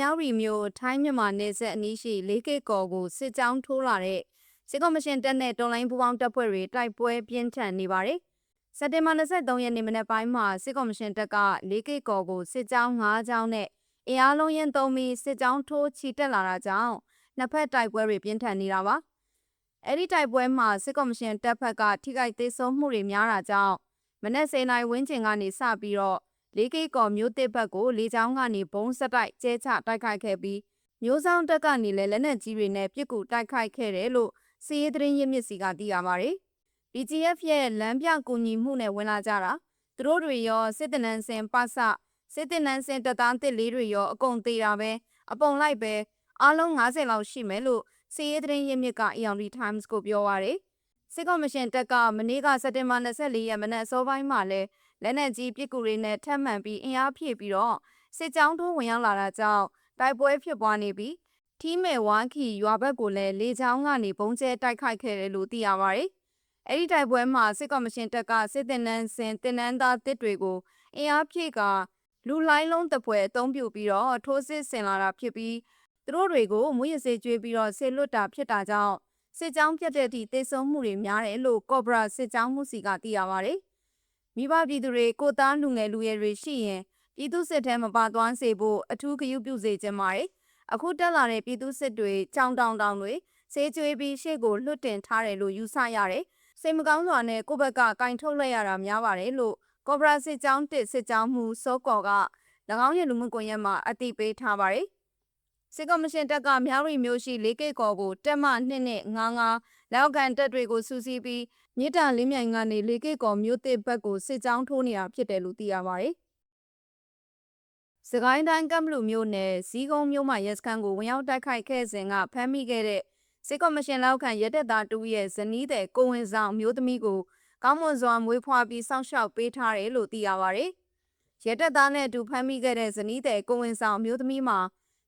မြောက်ရီမြို့ထိုင်းမြန်မာနယ်စပ်အနီးရှိလေးကိတ်ကော်ကိုစစ်ကြောင်းထိုးလာတဲ့စစ်ကော်မရှင်တပ်နဲ့တော်လိုင်းပူးပေါင်းတပ်ဖွဲ့တွေတိုက်ပွဲပြင်းထန်နေပါတယ်။စက်တင်ဘာ23ရက်နေ့မနက်ပိုင်းမှာစစ်ကော်မရှင်တပ်ကလေးကိတ်ကော်ကိုစစ်ကြောင်း၅ကြောင်းနဲ့အင်အားလုံးရင်သုံးပြီးစစ်ကြောင်းထိုးချီတက်လာတာကြောင့်နှစ်ဖက်တိုက်ပွဲတွေပြင်းထန်နေတာပါ။အဲ့ဒီတိုက်ပွဲမှာစစ်ကော်မရှင်တပ်ဖက်ကထိခိုက်သေးဆုံးမှုတွေများတာကြောင့်မနက်10:00နာရီဝန်းကျင်ကနေစပြီးတော့ လေးကိတ်ကော်မျိုးတစ်ဘက်ကိုလေကြောင်းကနေဘုံဆက်တိုက်ကျဲချတိုက်ခိုက်ခဲ့ပြီးမျိုးဆောင်တက်ကနေလည်းလက်နက်ကြီးတွေနဲ့ပစ်ကူတိုက်ခိုက်ခဲ့တယ်လို့စီးရဲသတင်းရင်းမြစ်စီကသိရပါတယ်။ BGF ရဲ့လမ်းပြကူညီမှုနဲ့ဝင်လာကြတာသူတို့တွေရောစစ်တပ်နန်းစင်ပစစစ်တပ်နန်းစင်တပ်သားတစ်လေးတွေရောအကုန်သေးတာပဲအပုံလိုက်ပဲအားလုံး90လောက်ရှိမယ်လို့စီးရဲသတင်းရင်းမြစ်က EON Times ကိုပြောပါရယ်စစ်ကော်မရှင်တပ်ကမနေ့ကစက်တင်ဘာ24ရက်မနက်စောပိုင်းမှာလဲ လက်နက်ကြီးပစ်ကူတွေနဲ့ထပ်မံပြီးအင်အားဖြည့်ပြီးတော့စစ်ကြောင်းထိုးဝင်ရောက်လာတာကြောင့်တိုက်ပွဲဖြစ်ပွားနေပြီးထီးမဲဝါခီရွာဘက်ကိုလည်းလေကြောင်းကနေဘုံကျဲတိုက်ခိုက်ခဲ့တယ်လို့သိရပါတယ်။အဲ့ဒီတိုက်ပွဲမှာစစ်ကော်မရှင်တပ်ကစစ်တင်နန်းစင်တင်နန်းသားတစ်တွေကိုအင်အားဖြည့်ကလူလိုင်းလုံးတပွဲအုံပြုပြီးတော့ထိုးစစ်ဆင်လာတာဖြစ်ပြီးသူတို့တွေကိုမွေးရစေကျွေးပြီးတော့ဆေလွတ်တာဖြစ်တာကြောင့်စစ်ကြောင်းပြတ်တဲ့အထိတိတ်ဆုံးမှုတွေများတယ်လို့ကော့ဘရာစစ်ကြောင်းမှုစီကသိရပါတယ်။ မိဘပြည်သူတွေကိုသားလူငယ်လူရဲတွေရှိရင်ပြည်သူစစ်ထဲမပါသွားစေဖို့အထူးဂရုပြုစေချင်ပါတယ်။အခုတက်လာတဲ့ပြည်သူစစ်တွေကြောင်တောင်တောင်တွေစေးကျွေးပြီးရှေ့ကိုလွတ်တင်ထားတယ်လို့ယူဆရတယ်။စိတ်မကောင်းစွာနဲ့ကိုယ့်ဘက်ကကင်ထုတ်လိုက်ရတာများပါတယ်လို့ကော့ဘရာစစ်ကြောင်းတစ်စစ်ကြောင်းမှုစောကော်က၎င်းရဲ့လူမှုကွန်ရက်မှာအတိပေးထားပါတယ်။စစ်ကော်မရှင်တပ်ကမြောက်ရီမျိုးရှိလေးကိတ်ကော်ကိုတက်မနှစ်နဲ့ငါးငါးလောက်ကန်တပ်တွေကိုစူးစီးပြီး မြစ်တာလင်းမြိုင်ကနေလေးကိတ်ကော်မျိုးတစ်ဘက်ကိုစစ်ကြောင်းထိုးနေတာဖြစ်တယ်လို့သိရပါတယ်။စကိုင်းတိုင်းကမ်ဘလူမျိုးနယ်ဇီးကုန်းမြို့မှာရဲစခန်းကိုဝင်ရောက်တိုက်ခိုက်ခဲ့စဉ်ကဖမ်းမိခဲ့တဲ့စစ်ကော်မရှင်လောက်ခံရဲတပ်သားတူရဲ့ဇနီးတဲ့ကိုဝင်ဆောင်မျိုးသမီးကိုကောင်းမွန်စွာမွေးဖွားပြီးစောင့်ရှောက်ပေးထားတယ်လို့သိရပါတယ်။ရဲတပ်သားနဲ့အတူဖမ်းမိခဲ့တဲ့ဇနီးတဲ့ကိုဝင်ဆောင်မျိုးသမီးမှာ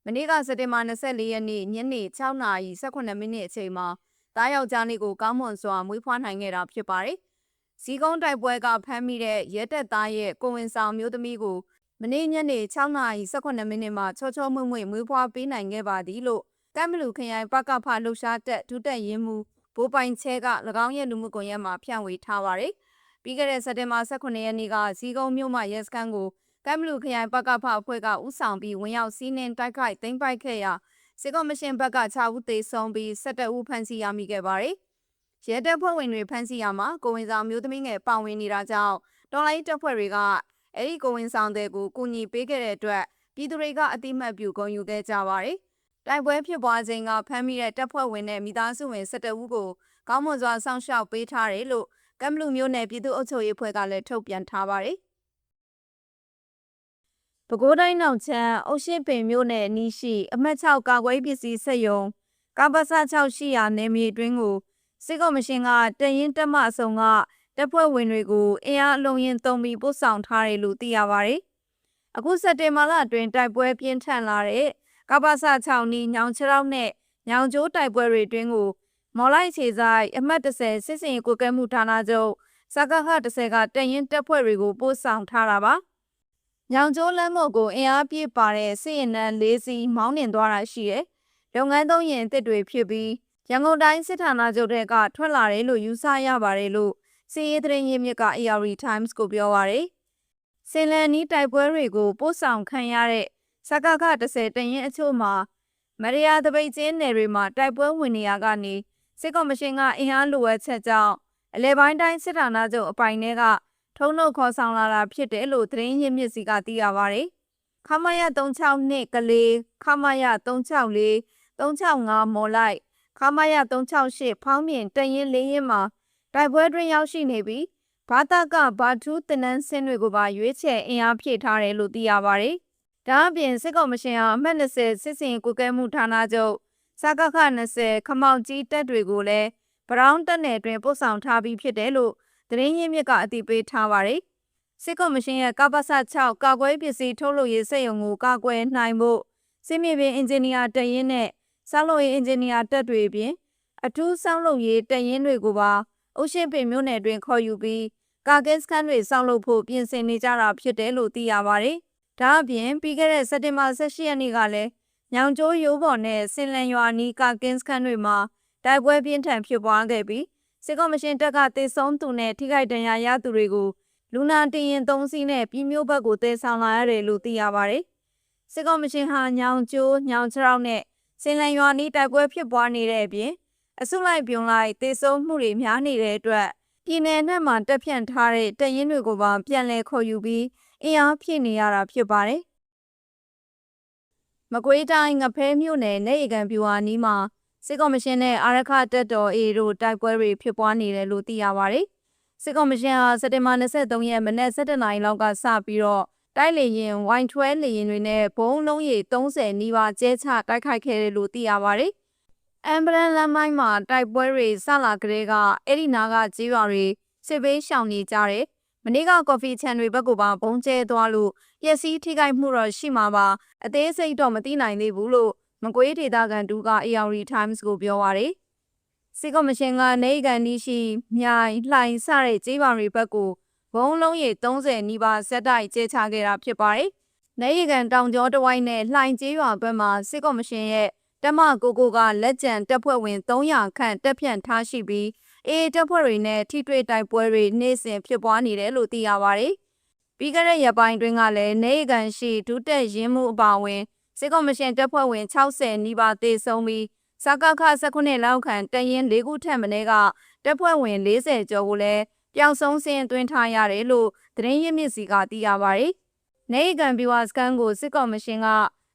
မနေ့ကစက်တင်ဘာ24ရက်နေ့ညနေ6:18မိနစ်အချိန်မှာ တားယောက်ျားလေးကိုကောင်းမွန်စွာမွေးဖွားနိုင်ခဲ့တာဖြစ်ပါတယ်။ဇီးကုန်းတိုက်ပွဲကဖမ်းမိတဲ့ရဲတပ်သားရဲ့ကိုဝင်ဆောင်မျိုးသမီးကိုမနေ့ညနေ6:18မိနစ်မှာချောချောမွေ့မွေ့မွေးဖွားပေးနိုင်ခဲ့ပါသည်လို့ကမ်ဘလူခရိုင်ပကဖလှူရှားတက်ဒုတက်ရင်မှုဘိုးပိုင်ချဲက၎င်းရဲ့လူမှုကွန်ရက်မှာဖြန့်ဝေထားပါတယ်။ပြီးခဲ့တဲ့စက်တင်ဘာ18ရက်နေ့ကဇီးကုန်းမြို့မှာရဲစခန်းကိုကမ်ဘလူခရိုင်ပကဖအဖွဲ့ကဥဆောင်ပြီးဝင်ရောက်စီးနှင်းတိုက်ခိုက်သိမ်းပိုက်ခဲ့ရာ စစ်ကော်မရှင်ဘက်က6ဦးသေဆုံးပြီး17ဦးဖမ်းဆီးရမိခဲ့ပါတယ်။ရဲတပ်ဖွဲ့ဝင်တွေဖမ်းဆီးရမှာကိုဝင်ဆောင်မျိုးသမီးငယ်ပါဝင်နေတာကြောင့်တော်လိုင်းတပ်ဖွဲ့တွေကအဲ့ဒီကိုဝင်ဆောင်တဲ့ကိုကူညီပေးခဲ့တဲ့အတွက်ပြည်သူတွေကအတိမတ်ပြုဂုဏ်ယူခဲ့ကြပါတယ်။တိုက်ပွဲဖြစ်ပွားခြင်းကဖမ်းမိတဲ့တပ်ဖွဲ့ဝင်နဲ့မိသားစုဝင်17ဦးကိုကောင်းမွန်စွာစောင့်ရှောက်ပေးထားတယ်လို့ကမ်ဘလူမျိုးနယ်ပြည်သူ့အုပ်ချုပ်ရေးအဖွဲ့ကလည်းထုတ်ပြန်ထားပါတယ်။ ပဲခူးတိုင်းနောက်ချမ်းအုတ်ရှိပင်မြို့နယ်အနီးရှိ အမှတ်6ကာကွယ်ပစ္စည်းစက်ယုံကပ္ပစ6ရှိရာနယ်မြေတွင်းကိုစစ်ကော်မရှင်ကတရင်တက်မအစုံကတပ်ဖွဲ့ဝင်တွေကိုအင်အားအလုံးရင်သုံးပြီးပို့ဆောင်ထားတယ်လို့သိရပါတယ်။အခုစက်တင်ဘာလအတွင်းတိုက်ပွဲပြင်းထန်လာတဲ့ကပ္ပစ6နီးညောင်ချောင်းနဲ့ညောင်ကျိုးတိုက်ပွဲတွေတွင်းကို မော်လိုက်ခြေဆိုင်အမှတ်30စစ်စင်ကိုကဲမှုဌာနချုပ်စကခ30ကတရင်တပ်ဖွဲ့တွေကိုပို့ဆောင်ထားတာပါ။ ညောင်ကျိုးလမ်းမကိုအင်အားပြည့်ပါတဲ့စစ်ရင်နန်း၄စီးမောင်းနှင်သွားတာရှိတယ်။လုပ်ငန်းသုံးရင်တစ်တွေဖြစ်ပြီးရန်ကုန်တိုင်းစစ်ဌာနချုပ်တဲ့ကထွက်လာတယ်လို့ယူဆရပါတယ်လို့စီရေးသတင်းရင်းမြစ်က AR Times ကိုပြောပါရယ်စင်လန်နီးတိုက်ပွဲတွေကိုပို့ဆောင်ခံရတဲ့စကခ30တရင်အချို့မှာမရယာတပိတ်ချင်းနယ်တွေမှာတိုက်ပွဲဝင်နေရကနေစစ်ကော်မရှင်ကအင်အားလိုအပ်ချက်ကြောင့်အလဲပိုင်းတိုင်းစစ်ဌာနချုပ်အပိုင်ထဲက ထုံးနှုတ်ခေါ်ဆောင်လာတာဖြစ်တယ်လို့သတင်းရင်းမြစ်စီကသိရပါဗျ။ခမရ362ကလေးခမရ364 365မော်လိုက်ခမရ368ဖောင်းမြင်တရင်လေးရင်မှာတိုက်ပွဲတွင်ရောက်ရှိနေပြီးဘာသာကဘာထူးတင်နန်းစင်းတွေကိုပါရွေးချယ်အင်အားဖြည့်ထားတယ်လို့သိရပါတယ်။ဒါအပြင်စစ်ကော်မရှင်ဟာအမှတ်20စစ်စင်ကုကဲမှုဌာနချုပ်စကခ20ခမောက်ကြီးတပ်တွေကိုလည်းဘရောင်းတပ်နယ်တွင်ပို့ဆောင်ထားပြီးဖြစ်တယ်လို့ သတင်းရင်းမြစ်ကအသိပေးထားပါတယ်။စစ်ကော်မရှင်ရဲ့ကပ္ပစ6ကာကွယ်ပစ္စည်းထုတ်လုပ်ရေးစက်ရုံကိုကာကွယ်နိုင်ဖို့စစ်မြေပြင်အင်ဂျင်နီယာတရင်နဲ့ဆောက်လုပ်ရေးအင်ဂျင်နီယာတပ်တွေအပြင်အထူးဆောက်လုပ်ရေးတရင်တွေကိုပါအုတ်ရှင်းပင်မြို့နယ်တွင်ခေါ်ယူပြီးကာကက်စကန်တွေစောင့်လုပ်ဖို့ပြင်ဆင်နေကြတာဖြစ်တယ်လို့သိရပါတယ်။ဒါအပြင်ပြီးခဲ့တဲ့စက်တင်ဘာ18ရက်နေ့ကလည်းညောင်ကျိုးရိုးပေါ်နဲ့စင်လန်ရွာနီးကာကင်းစခန်းတွေမှာတိုက်ပွဲပြင်းထန်ဖြစ်ပွားခဲ့ပြီး စစ်ကော်မရှင်တပ်ကတေဆုံးသူနဲ့ထိခိုက်ဒဏ်ရာရသူတွေကိုလူနာတင်ရင်သုံးစီးနဲ့ပြည်မျိုးဘက်ကိုတည်ဆောင်လာရတယ်လို့သိရပါတယ်။စစ်ကော်မရှင်ဟာညောင်ကျိုးညောင်ချောင်းနဲ့စင်လန်ရွာနီးတိုက်ပွဲဖြစ်ပွားနေတဲ့အပြင်အစုလိုက်ပြုံလိုက်တေဆုံးမှုတွေများနေတဲ့အတွက်ပြည်내နဲ့မှတက်ဖြန့်ထားတဲ့တရင်တွေကိုပါပြန်လည်ခေါ်ယူပြီးအင်အားဖြည့်နေရတာဖြစ်ပါတယ်။မကွေးတိုင်းငဖဲမြို့နယ်နေရီကန်ပြူဟာနီးမှာ စစ်ကော်မရှင်နဲ့အာရခတက်တော်အေတို့တိုက်ပွဲတွေဖြစ်ပွားနေတယ်လို့သိရပါတယ်။စစ်ကော်မရှင်ဟာစက်တင်ဘာ23ရက်မနက်7:00နာရီလောက်ကစပြီးတော့တိုက်လေရင် Y12 လေရင်တွေနဲ့ဘုံလုံးရီ30နီးပါးကျဲချတိုက်ခိုက်ခဲ့တယ်လို့သိရပါတယ်။အမ်ဘရန်လမ်းမိုင်းမှာတိုက်ပွဲတွေဆလာကလေးကအဲ့ဒီနာကကြီးရွာတွေစစ်ဘေးရှောင်နေကြတယ်။မနေ့ကကော်ဖီချန်တွေဘက်ကိုပါဘုံကျဲသွားလို့ပျက်စီးထိခိုက်မှုတော့ရှိမှာပါအသေးစိတ်တော့မသိနိုင်သေးဘူးလို့ မကွေးဒေသခံတူက AR Times ကိုပြောပါရယ်စစ်ကော်မရှင်ကနေကန်နီးရှိမြိုင်လှိုင်စတဲ့ကြေးပါတွေဘက်ကိုဘုံလုံးရီ30နီးပါးဇက်တိုက်ကျဲချခဲ့တာဖြစ်ပါတယ်။နေရီကန်တောင်ကျောတဝိုင်းနဲ့လှိုင်ကျေးရွာဘက်မှာစစ်ကော်မရှင်ရဲ့တမကိုကိုကလက်ကျန်တပ်ဖွဲ့ဝင်300ခန့်တပ်ဖြန့်ထားရှိပြီးအေးတပ်ဖွဲ့တွေနဲ့ထိတွေ့တိုက်ပွဲတွေနေ့စဉ်ဖြစ်ပွားနေတယ်လို့သိရပါတယ်။ပြီးခဲ့တဲ့ရက်ပိုင်းတွင်းကလည်းနေရီကန်ရှိဒုတက်ရင်းမှုအပါအဝင် စစ်ကော်မရှင်တပ်ဖွဲ့ဝင်60နီးပါးတေဆုံးပြီးစကခ19လောက်ခန့်တရင်၄ခုထက်မနည်းကတပ်ဖွဲ့ဝင်40ကျော်ကိုလည်းပျောက်ဆုံးစင်းသွင်းထားရတယ်လို့သတင်းရင်းမြစ်စီကသိရပါတယ်။နေကန်ဘီဝါစကန်ကိုစစ်ကော်မရှင်က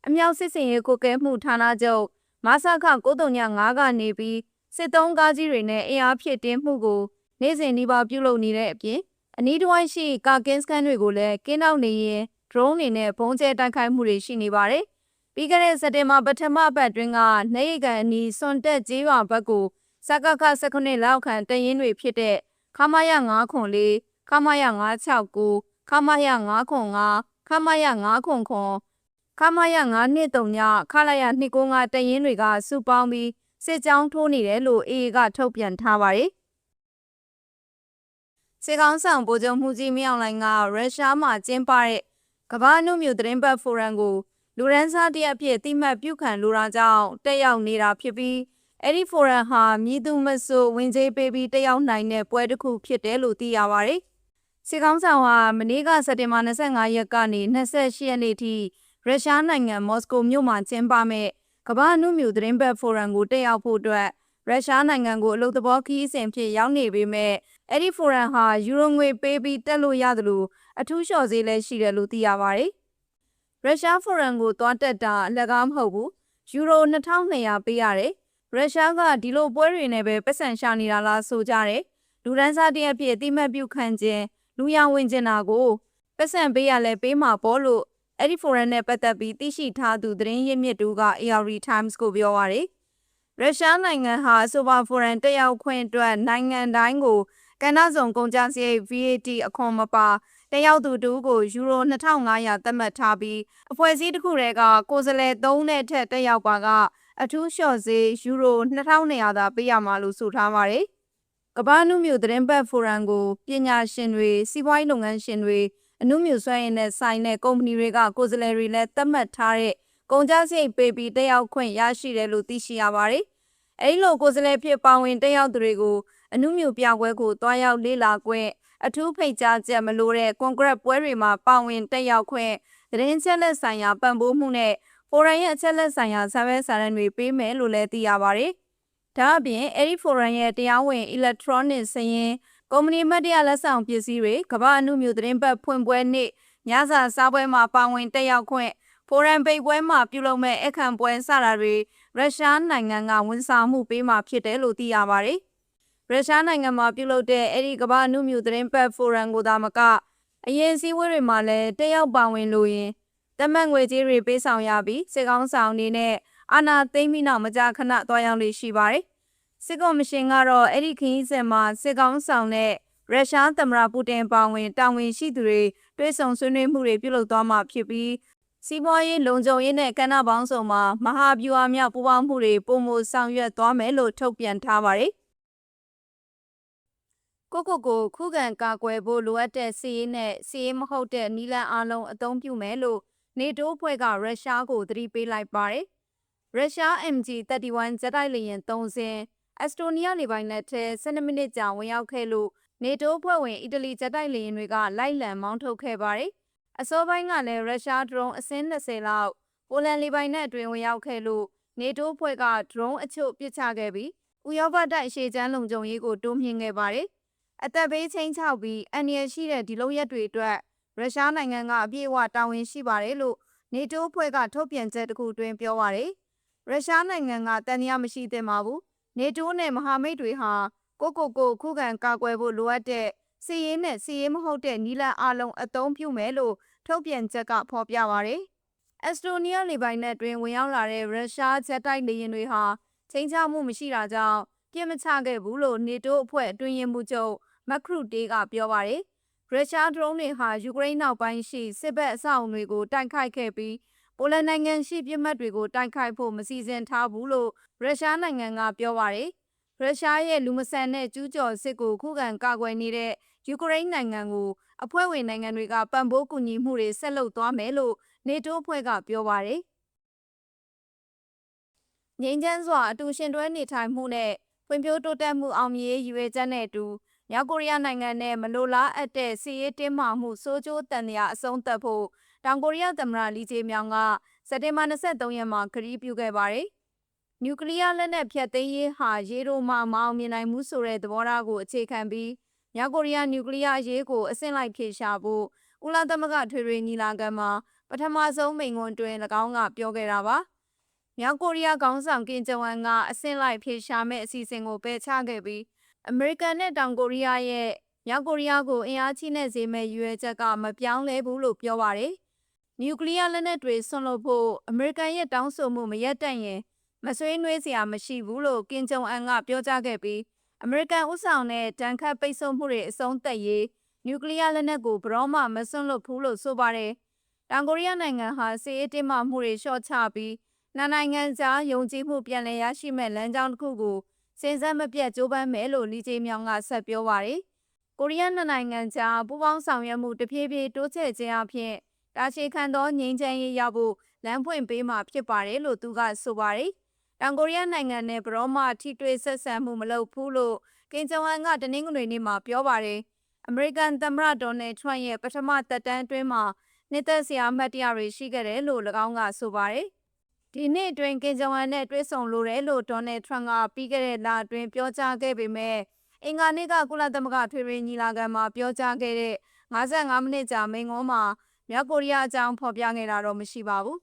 အမြောက်စစ်စင်ရေးကိုကဲမှုဌာနချုပ်မဆခ935ကနေပြီးစစ်သုံးကားကြီးတွေနဲ့အင်အားဖြစ်တင်းမှုကိုနေ့စဉ်နှီးပါပြုလုပ်နေတဲ့အပြင်အနီးတစ်ဝိုင်းရှိကာကင်းစကန်တွေကိုလည်းကင်းနောက်နေရင် drone တွေနဲ့ဘုံကျဲတိုက်ခိုက်မှုတွေရှိနေပါတယ်။ ပြီးခဲ့တဲ့စက်တင်ဘာပထမပတ်တွင်းကနေရီကန်အနီးစွန်တက်ကျေးရွာဘက်ကိုစကခ19လောက်ခန့်တရင်တွေဖြစ်တဲ့ခမရ9ခွန်4ခမရ969ခမရ9ခွန်5ခမရ9ခွန်ခွန်ခမရ9နှစ်3ညခလာရ295တရင်တွေကစုပေါင်းပြီးစစ်ကြောင်းထိုးနေတယ်လို့အေအေကထုတ်ပြန်ထားပါတယ်စေကောင်းဆောင်ဗိုလ်ချုပ်မှုကြီးမြောင်လိုင်ကရုရှားမှာကျင်းပတဲ့ကမ္ဘာ့နှုတ်မြို့သတင်းပတ်ဖိုရမ်ကို လူရန်စားတရက်ဖြစ်တိမှတ်ပြုခံလိုတာကြောင့်တက်ရောက်နေတာဖြစ်ပြီးအဲ့ဒီဖိုရမ်ဟာမြည်သူမဆိုဝင်ကြေးပေးပြီးတက်ရောက်နိုင်တဲ့ပွဲတစ်ခုဖြစ်တယ်လို့သိရပါတယ်။စစ်ကောင်းဆောင်ဟာမနေ့ကစက်တင်ဘာ25ရက်ကနေ28ရက်နေ့ထိရုရှားနိုင်ငံမော်စကိုမြို့မှာကျင်းပမဲ့ကမ္ဘာနုမြူသတင်းပတ်ဖိုရမ်ကိုတက်ရောက်ဖို့အတွက်ရုရှားနိုင်ငံကိုအလုပ်သဘောခီးစဉ်ဖြစ်ရောက်နေပေမဲ့အဲ့ဒီဖိုရမ်ဟာယူရိုငွေပေးပြီးတက်လို့ရတယ်လို့အထူးလျှော်ဈေးလည်းရှိတယ်လို့သိရပါတယ်။ ရုရှားဖိုရမ်ကိုသွားတက်တာအလကားမဟုတ်ဘူးယူရို2200ပေးရတယ်ရုရှားကဒီလိုပွဲတွေနဲ့ပဲပတ်စံရှာနေတာလားဆိုကြတယ်လူဒန်းစားတရက်ဖြစ်အတိမတ်ပြုခံခြင်းလူရဝင်ကျင်တာကိုပတ်စံပေးရလဲပေးမှာပေါ့လို့အဲ့ဒီဖိုရမ်နဲ့ပတ်သက်ပြီးသိရှိထားသူသတင်းရင်းမြစ်တူက AR Times ကိုပြောပါရယ်ရုရှားနိုင်ငံဟာဆိုပါဖိုရမ်တက်ရောက်ခွင့်အတွက်နိုင်ငံတိုင်းကိုကဏ္ဍဆောင်ကုန်ကျစရိတ် VAT အခွန်မပါ တယောက်သူတူကိုယူရို2500သတ်မှတ်ထားပြီးအဖွဲ့အစည်းတစ်ခုတည်းကကိုယ်စားလှယ်3နဲ့ထက်တက်ရောက်ပါကအထူးလျှော့ဈေးယူရို2200သာပေးရမှာလို့ဆိုထားပါတယ်။ကမ္ဘာနုမျိုးသတင်းပတ်ဖိုရမ်ကိုပညာရှင်တွေစီးပွားရေးလုပ်ငန်းရှင်တွေအနုမျိုးဆွဲရင်နဲ့ဆိုင်တဲ့ကုမ္ပဏီတွေကကိုယ်စားလှယ်တွေလည်းသတ်မှတ်ထားတဲ့ကုန်ကျစရိတ်ပေးပြီးတက်ရောက်ခွင့်ရရှိတယ်လို့သိရှိရပါတယ်။အဲဒီလိုကိုယ်စားလှယ်ဖြစ်ပါဝင်တက်ရောက်သူတွေကိုအနုမျိုးပြပွဲကိုတွားရောက်လေ့လာခွင့် အထူးဖိတ်ကြားချက်မလိုတဲ့ကွန်ကရစ်ပွဲတွေမှာပါဝင်တက်ရောက်ခွင့်သတင်းချက်လက်ဆိုင်ရာပံ့ပိုးမှုနဲ့ဖိုရမ်ရဲ့အချက်လက်ဆိုင်ရာစာရွက်စာတမ်းတွေပေးမယ်လို့လည်းသိရပါတယ်။ဒါအပြင်အဲဒီဖိုရမ်ရဲ့တရားဝင် electronic စရင်ကုမ္ပဏီမတ်တရားလက်ဆောင်ပစ္စည်းတွေကမ္ဘာအမှုမျိုးသတင်းပတ်ဖွင့်ပွဲနေ့ညစာစားပွဲမှာပါဝင်တက်ရောက်ခွင့်ဖိုရမ်ပိတ်ပွဲမှာပြုလုပ်မဲ့အခမ်းပွဲစတာတွေရုရှားနိုင်ငံကဝန်ဆောင်မှုပေးမှာဖြစ်တယ်လို့သိရပါတယ်။ ရုရှားနိုင်ငံမှာပြုလုပ်တဲ့အဲ့ဒီကမ္ဘာနုမြူသတင်းပတ်ဖိုရမ်ကိုသာမကအရင်စည်းဝေးတွေမှာလည်းတက်ရောက်ပါဝင်လို့ရင်တမန်ငွေကြေးတွေပေးဆောင်ရပြီးစစ်ကောင်းဆောင်အနေနဲ့အာဏာသိမ်းပြီးနောက်မကြာခဏသွားရောက်လေရှိပါတယ်။စစ်ကော်မရှင်ကတော့အဲ့ဒီခရီးစဉ်မှာစစ်ကောင်းဆောင်နဲ့ရုရှားသမ္မတပူတင်ပါဝင်တာဝန်ရှိသူတွေတွဲဆောင်ဆွေးနွေးမှုတွေပြုလုပ်သွားမှာဖြစ်ပြီးစီးပွားရေးလုံခြုံရေးနဲ့ကဏ္ဍပေါင်းစုံမှာမဟာဗျူဟာမြောက်ပူးပေါင်းမှုတွေပုံမဆောင်ရွက်သွားမယ်လို့ထုတ်ပြန်ထားပါတယ်။ ကိုကိုကိုခုခံကာကွယ်ဖို့လိုအပ်တဲ့စီးရေးနဲ့စီးရေးမဟုတ်တဲ့နီလန်အလုံးအသုံးပြုမယ်လို့နေတိုးအဖွဲ့ကရုရှားကိုသတိပေးလိုက်ပါတယ်ရုရှား MG31 ဂျက်တိုက်လေယာဉ်3စင်းအက်စတိုနီးယားလေပိုင်နက်ထဲ12မိနစ်ကြာဝင်ရောက်ခဲ့လို့နေတိုးဖွဲ့ဝင်အီတလီဂျက်တိုက်လေယာဉ်တွေကလိုက်လံမောင်းထုတ်ခဲ့ပါတယ်။အစောပိုင်းကလည်းရုရှားဒရုန်းအစင်း20လောက်ပိုလန်လေပိုင်နက်အတွင်းဝင်ရောက်ခဲ့လို့နေတိုးဖွဲ့ကဒရုန်းအချို့ပစ်ချခဲ့ပြီးဥရောပတိုက်ရှေ့ကျန်းလုံခြုံရေးကိုတိုးမြှင့်ခဲ့ပါတယ်။ အသက်ဘေးချင်းချောက်ပြီးအန္တရာယ်ရှိတဲ့ဒီလိုရက်တွေအတွက်ရုရှားနိုင်ငံကအပြည့်အဝတာဝန်ရှိပါတယ်လို့နေတိုးဖွဲ့ကထုတ်ပြန်ချက်တစ်ခုတွင်ပြောပါတယ်။ရုရှားနိုင်ငံကတန်တရားမရှိသင့်ပါဘူး။နေတိုးနဲ့မဟာမိတ်တွေဟာကိုကိုကိုခုခံကာကွယ်ဖို့လိုအပ်တဲ့စီးရေးနဲ့စီးရေးမဟုတ်တဲ့နီလန်အလုံးအသုံးပြုမယ်လို့ထုတ်ပြန်ချက်ကဖော်ပြပါတယ်။အက်စတိုနီးယားလေပိုင်နက်တွင်ဝင်ရောက်လာတဲ့ရုရှားဂျက်တိုက်လေယာဉ်တွေဟာချိန်ချမှုမရှိတာကြောင့်ပြစ်မချခဲ့ဘူးလို့နေတိုးအဖွဲ့အတွင်းရင်မှုချုပ် မက်ခရုတေးကပြောပါတယ်။ရုရှားဒရုန်းတွေဟာယူကရိန်းနောက်ပိုင်းရှိစစ်ဘက်အဆောက်အုံတွေကိုတိုက်ခိုက်ခဲ့ပြီးပိုလန်နိုင်ငံရှိပြစ်မှတ်တွေကိုတိုက်ခိုက်ဖို့မစီစဉ်ထားဘူးလို့ရုရှားနိုင်ငံကပြောပါတယ်။ရုရှားရဲ့လူမဆန်တဲ့ကျူးကျော်စစ်ကိုခုခံကာကွယ်နေတဲ့ယူကရိန်းနိုင်ငံကိုအဖွဲ့ဝင်နိုင်ငံတွေကပံ့ပိုးကူညီမှုတွေဆက်လုပ်သွားမယ်လို့နေတိုးအဖွဲ့ကပြောပါတယ်။ငြိမ်းချမ်းစွာအတူရှင်တွဲနေထိုင်မှုနဲ့ဖွံ့ဖြိုးတိုးတက်မှုအောင်မြင်ရေးရည်ရွယ်ချက်နဲ့အတူ မြောက်ကိုရီးယားနိုင်ငံနဲ့မလိုလားအပ်တဲ့စီးရေးတင်းမာမှုစိုးကျိုးတန်ရာအဆုံးသတ်ဖို့တောင်ကိုရီးယားသမ္မတလီဂျေမြောင်ကစက်တင်ဘာ23ရက်မှာကတိပြုခဲ့ပါတယ်။နျူကလ িয়ার လက်နက်ဖျက်သိမ်းရေးဟာရေတိုမှမအောင်မြင်နိုင်မှုဆိုတဲ့သဘောထားကိုအခြေခံပြီးမြောက်ကိုရီးယားနျူကလ িয়ার အရေးကိုအဆင့်လိုက်ဖြေရှာဖို့ဥလာသမဂထွေထွေညီလာခံမှာပထမဆုံးမိန့်ခွန်းတွင်၎င်းကပြောခဲ့တာပါ။မြောက်ကိုရီးယားခေါင်းဆောင်ကင်ဂျုံအန်ကအဆင့်လိုက်ဖြေရှာမဲ့အစီအစဉ်ကိုပယ်ချခဲ့ပြီး အမေရိကန်နဲ့တောင်ကိုရီးယားရဲ့မြောက်ကိုရီးယားကိုအင်အားကြီးနဲ့စေမဲ့ရွေးချက်ကမပြောင်းလဲဘူးလို့ပြောပါတယ်။နျူကလ িয়ার လက်နက်တွေဆွန့်လွတ်ဖို့အမေရိကန်ရဲ့တောင်းဆိုမှုမရက်တန့်ရင်မဆွေးနွေးစရာမရှိဘူးလို့ကင်ဂျုံအန်ကပြောကြားခဲ့ပြီးအမေရိကန်ဥဆောင်တဲ့တန်ခတ်ပိတ်ဆို့မှုတွေအဆုံးသတ်ရေးနျူကလ িয়ার လက်နက်ကိုဘရောမှမဆွန့်လွတ်ဘူးလို့ဆိုပါတယ်။တောင်ကိုရီးယားနိုင်ငံဟာစစ်ရေးတင်းမာမှုတွေလျှော့ချပြီးနှစ်နိုင်ငံကြားယုံကြည်မှုပြန်လည်ရရှိမဲ့လမ်းကြောင်းတစ်ခုကို စဉ်ဆက်မပြတ်ကြိုးပမ်းမယ်လို့လီဂျေမြောင်ကဆက်ပြောပါတယ်။ကိုရီးယားနှစ်နိုင်ငံကြားပူးပေါင်းဆောင်ရွက်မှုတဖြည်းဖြည်းတိုးချဲ့ခြင်းအပြင်တာရှည်ခံသောငြိမ်းချမ်းရေးရဖို့လမ်းဖွင့်ပေးမှာဖြစ်ပါတယ်လို့သူကဆိုပါတယ်။တောင်ကိုရီးယားနိုင်ငံနဲ့ဘရောမထိတွေ့ဆက်ဆံမှုမလုပ်ဘူးလို့ကင်ဂျုံအန်ကတနင်္ဂနွေနေ့မှာပြောပါတယ်။အမေရိကန်သမ္မတဒေါ်နယ်ထရန့်ရဲ့ပထမသက်တမ်းအတွင်းမှာနှစ်သက်စရာအမှတ်တရတွေရှိခဲ့တယ်လို့၎င်းကဆိုပါတယ်။ ဒီနေ့အတွင်းကင်ဂျုံအန်နဲ့တွေ့ဆုံလိုတယ်လို့ဒေါ်နယ်ထရန့်ကပြီးခဲ့တဲ့လအတွင်းပြောကြားခဲ့ပေမဲ့အင်္ဂါနေ့ကကုလသမဂ္ဂထွေထွေညီလာခံမှာပြောကြားခဲ့တဲ့55မိနစ်ကြာမိန့်ခွန်းမှာမြောက်ကိုရီးယားအကြောင်းဖော်ပြခဲ့တာတော့မရှိပါဘူး